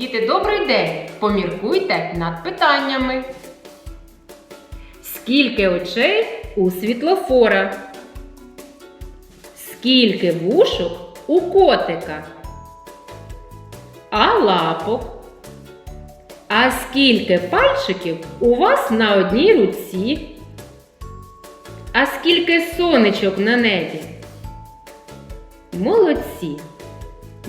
Діти, добрий день! Поміркуйте над питаннями. Скільки очей у світлофора? Скільки вушок у котика? А лапок? А скільки пальчиків у вас на одній руці? А скільки сонечок на небі? Молодці!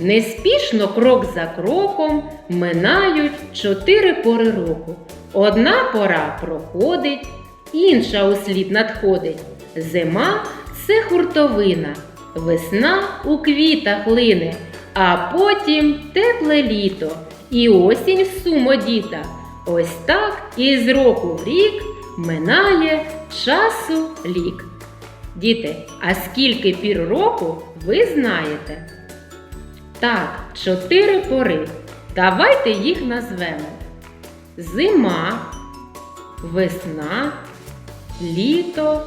Неспішно крок за кроком минають чотири пори року. Одна пора проходить, інша услід надходить. Зима це хуртовина, весна у квітах лине, а потім тепле літо і осінь в сумодіта. Ось так із року в рік минає часу лік. Діти, а скільки пір року ви знаєте? Так, чотири пори. Давайте їх назвемо. Зима, весна, літо,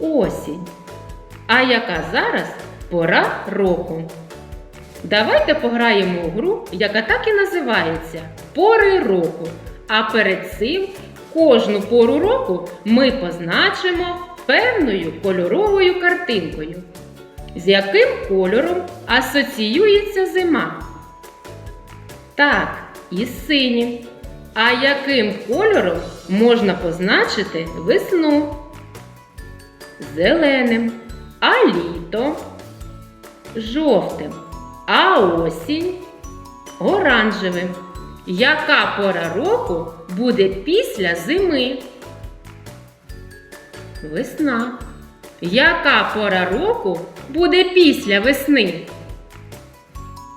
осінь. А яка зараз пора року? Давайте пограємо у гру, яка так і називається Пори року. А перед цим кожну пору року ми позначимо певною кольоровою картинкою. З яким кольором асоціюється зима? Так, із синім. А яким кольором можна позначити весну? Зеленим, а літо жовтим, а осінь оранжевим. Яка пора року буде після зими? Весна. Яка пора року буде після весни?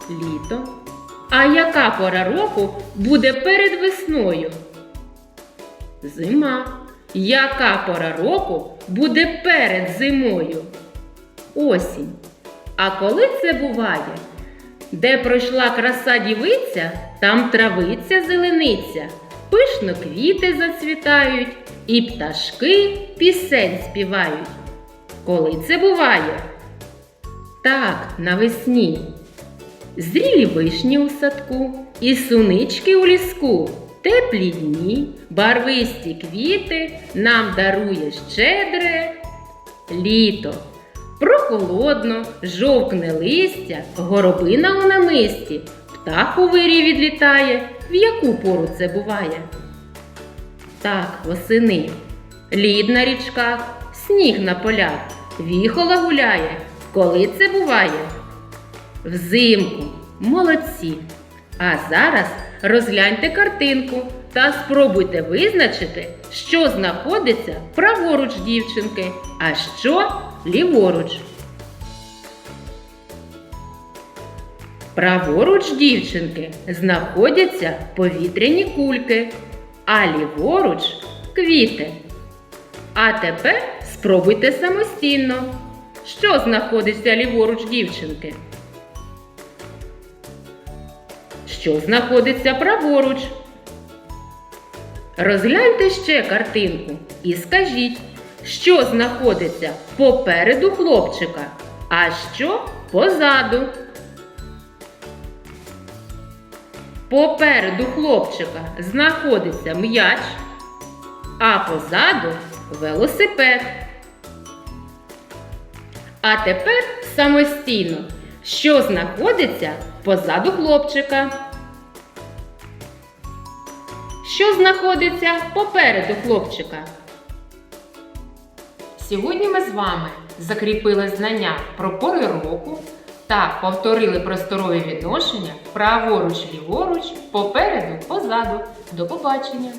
Літо. А яка пора року буде перед весною? Зима. Яка пора року буде перед зимою? Осінь. А коли це буває? Де пройшла краса дівиця, там травиця зелениця, пишно квіти зацвітають, і пташки пісень співають. Коли це буває? Так, навесні. Зрілі вишні у садку, і сунички у ліску, теплі дні, барвисті квіти нам дарує щедре літо. Прохолодно, жовкне листя, горобина у намисті, птах у вирі відлітає. В яку пору це буває? Так, восени. Лід на річках, сніг на полях, віхола гуляє. Коли це буває? Взимку. Молодці. А зараз розгляньте картинку та спробуйте визначити, що знаходиться праворуч дівчинки, а що ліворуч. Праворуч дівчинки знаходяться повітряні кульки, а ліворуч квіти. А тепер спробуйте самостійно. Що знаходиться ліворуч дівчинки? Що знаходиться праворуч? Розгляньте ще картинку і скажіть, що знаходиться попереду хлопчика, а що позаду. Попереду хлопчика знаходиться м'яч, а позаду велосипед. А тепер самостійно, що знаходиться позаду хлопчика. Що знаходиться попереду хлопчика? Сьогодні ми з вами закріпили знання про пори року та повторили просторові відношення праворуч, ліворуч, попереду, позаду. До побачення!